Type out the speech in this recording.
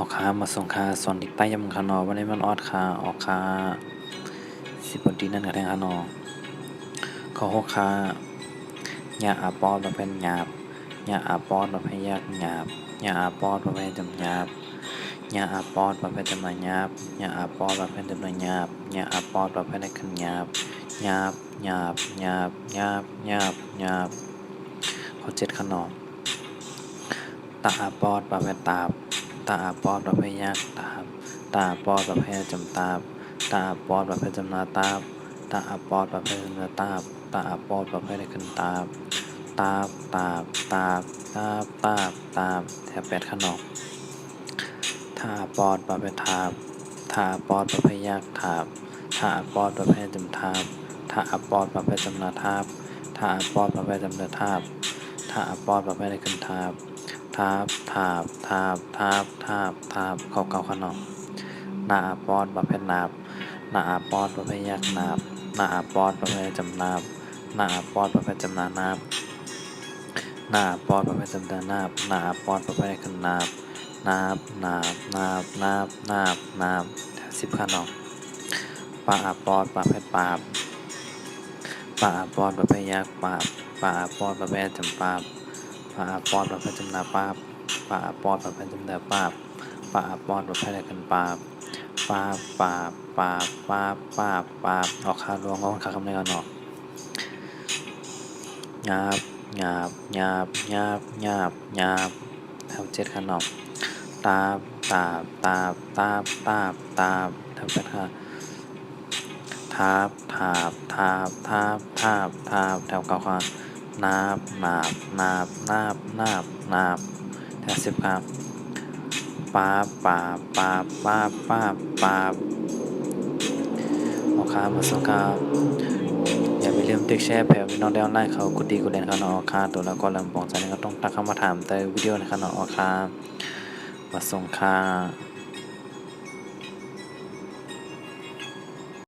ออกคามาส่งคาสอนดิกใต้ยำคานอวันนี้มันออดคาออกคาสิบดีนั่นกับแทงคานอขอหกคาหยาอาปอดมาเป็นหยาบหยาอาปอดมาเป็นยากหยาบหยาอาปอดมาเป็นจำหยาบหยาอาปอดมาเป็นจำนวนหยาบหยาอาปอดมาเป็นจำนวนหยาบหยาอาปอดมาเป็นขันหยาบหยาบหยาบหยาบหยาบหยาบหยาบขอเจ็ดขนอตาอาปอดมาเป็นตาบ ตาอาปอดประเภทยักษ์ตาตาปอดประเภทจำตาบตาปอดประเภทจำนาตาบตาปอดประเภทจำนาตาบตาปอดประเภทในขึ้นตาบตาบตาบตาบตาบตาบตาบแถบแปดขนมถ้าปอดประเภททาบถ้าปอดประเภทยักษ์ทาบถ้าปอดประเภทจำทาบถ้าปอดประเภทจำนาทาบถ้าปอดประเภทจำเนาทาบถ้าปอดประเภทในขึ้นทาบ ทาบทาบทาบทาบทาบทาบเขาเก่าขนมหน้าอาปอดประเภทนาบนาอาปอดประเภทยักนาบนาอาปอดประเภทจำนาบนาอาปอดประเภทจำนานาบนาอาปอดประเภทจำนานาบนาอาปอดประเภทขนาบนาบนาบนาบนาบนาบนาบสิบขนมปลาอาปอดประเภทปาบปลาอาปอดประเภทยักษ์ปาบปลาอาปอดประเภทจำปาบ ปลาปอดประเภทจำนาปาบปลาปอดประเภทจำนาปาบปลาปอดประเภทอะไรกันปาบปาบปาบปาบปาบปาบปาบออกคารวงก็คาคำในกันเนาะหยาบหยาบหยาบหยาบหยาบหยาบแถวเจ็ดขนมตาบตาบตาบตาบตาบตาบแถวแปดค่ะทาบทาบทาบทาบทาบทาบแถวเก้าค่ะ นาบนาบนาบนาบนาบนาบแถวสิบครับปาบปาบปาบปาบปาบปาโอเคมาสครับอย่าไปลืมติ๊กแชร์แผ่พี่น้องได้ออนไลน์เขากุดีกุเด่นเขาเนาะออคาตัวแล้วก็ลำปองใจนี่ก็ต้องตักเข้ามาถามแต่วิดีโอนะครับเนาะออคามาส่งค่า